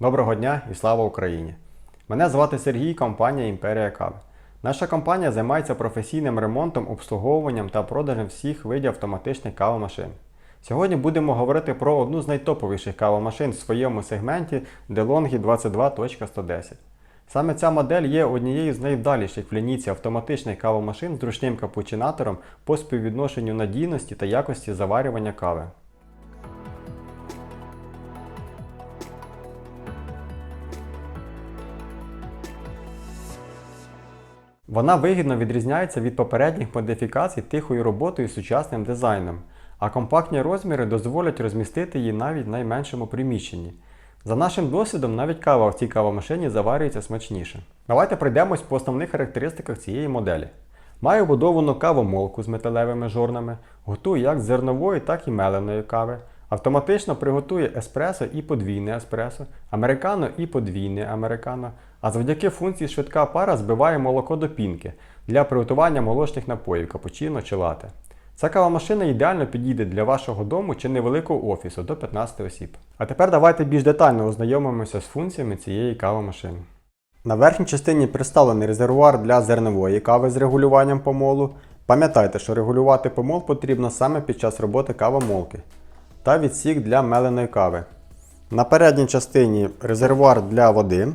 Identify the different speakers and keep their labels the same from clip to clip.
Speaker 1: Доброго дня і слава Україні! Мене звати Сергій, компанія Імперія Кави. Наша компанія займається професійним ремонтом, обслуговуванням та продажем всіх видів автоматичних кавомашин. Сьогодні будемо говорити про одну з найтоповіших кавомашин в своєму сегменті DeLonghi 22.110. Саме ця модель є однією з найвдаліших в лінійці автоматичних кавомашин з ручним капучинатором по співвідношенню надійності та якості заварювання кави. Вона вигідно відрізняється від попередніх модифікацій тихою роботою і сучасним дизайном, а компактні розміри дозволять розмістити її навіть в найменшому приміщенні. За нашим досвідом, навіть кава в цій кавомашині заварюється смачніше. Давайте пройдемось по основних характеристиках цієї моделі. Має вбудовану кавомолку з металевими жорнами, готує як зернової, так і меленої кави. Автоматично приготує еспресо і подвійне еспресо, американо і подвійне американо, а завдяки функції швидка пара збиває молоко до пінки для приготування молочних напоїв капучино чи лате. Ця кавомашина ідеально підійде для вашого дому чи невеликого офісу до 15 осіб. А тепер давайте більш детально ознайомимося з функціями цієї кавомашини. На верхній частині представлений резервуар для зернової кави з регулюванням помолу. Пам'ятайте, що регулювати помол потрібно саме під час роботи кавомолки та відсік для меленої кави. На передній частині резервуар для води,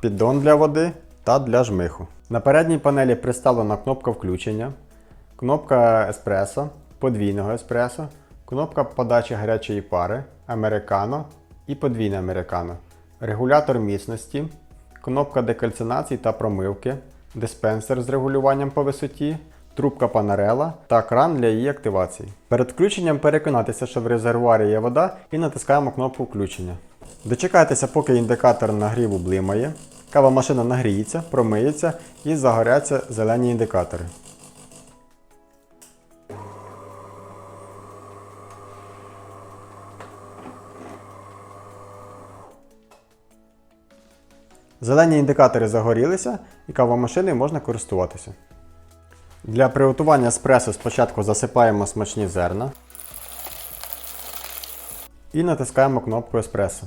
Speaker 1: піддон для води та для жмиху. На передній панелі представлена кнопка включення, кнопка еспресо, подвійного еспресо, кнопка подачі гарячої пари, американо і подвійне американо, регулятор міцності, кнопка декальцинації та промивки, диспенсер з регулюванням по висоті, трубка панарела та кран для її активації. Перед включенням переконатися, що в резервуарі є вода і натискаємо кнопку включення. Дочекайтеся, поки індикатор нагріву блимає. Кава машина нагріється, промиється і загоряться зелені індикатори. Зелені індикатори загорілися і кавомашиною можна користуватися. Для приготування еспресо спочатку засипаємо смачні зерна і натискаємо кнопку еспресо.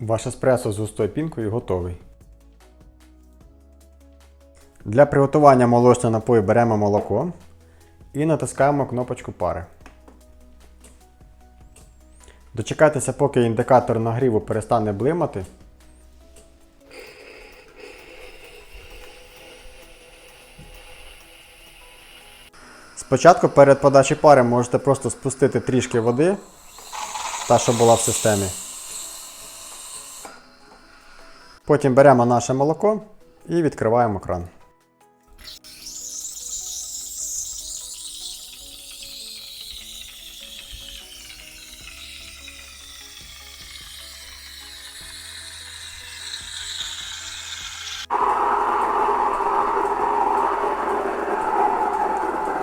Speaker 1: Ваш еспресо з густою пінкою готовий. Для приготування молочного напою беремо молоко і натискаємо кнопочку пари. Дочекайтеся, поки індикатор нагріву перестане блимати. Спочатку перед подачі пари можете просто спустити трішки води, та що була в системі. Потім беремо наше молоко і відкриваємо кран.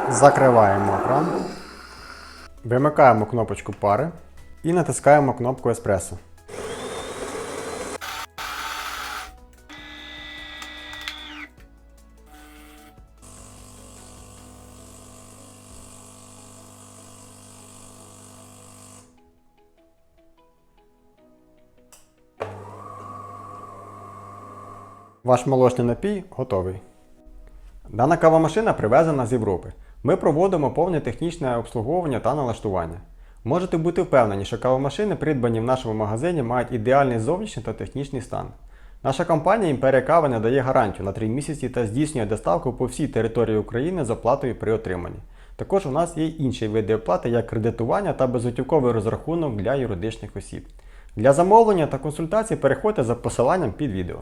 Speaker 1: Закриваємо кран. Вимикаємо кнопочку пари і натискаємо кнопку еспресо. Ваш молочний напій готовий. Дана кавомашина привезена з Європи. Ми проводимо повне технічне обслуговування та налаштування. Можете бути впевнені, що кавомашини, придбані в нашому магазині, мають ідеальний зовнішній та технічний стан. Наша компанія Імперія Кави надає гарантію на 3 місяці та здійснює доставку по всій території України з оплатою при отриманні. Також у нас є інші види оплати, як кредитування та безготівковий розрахунок для юридичних осіб. Для замовлення та консультацій переходьте за посиланням під відео.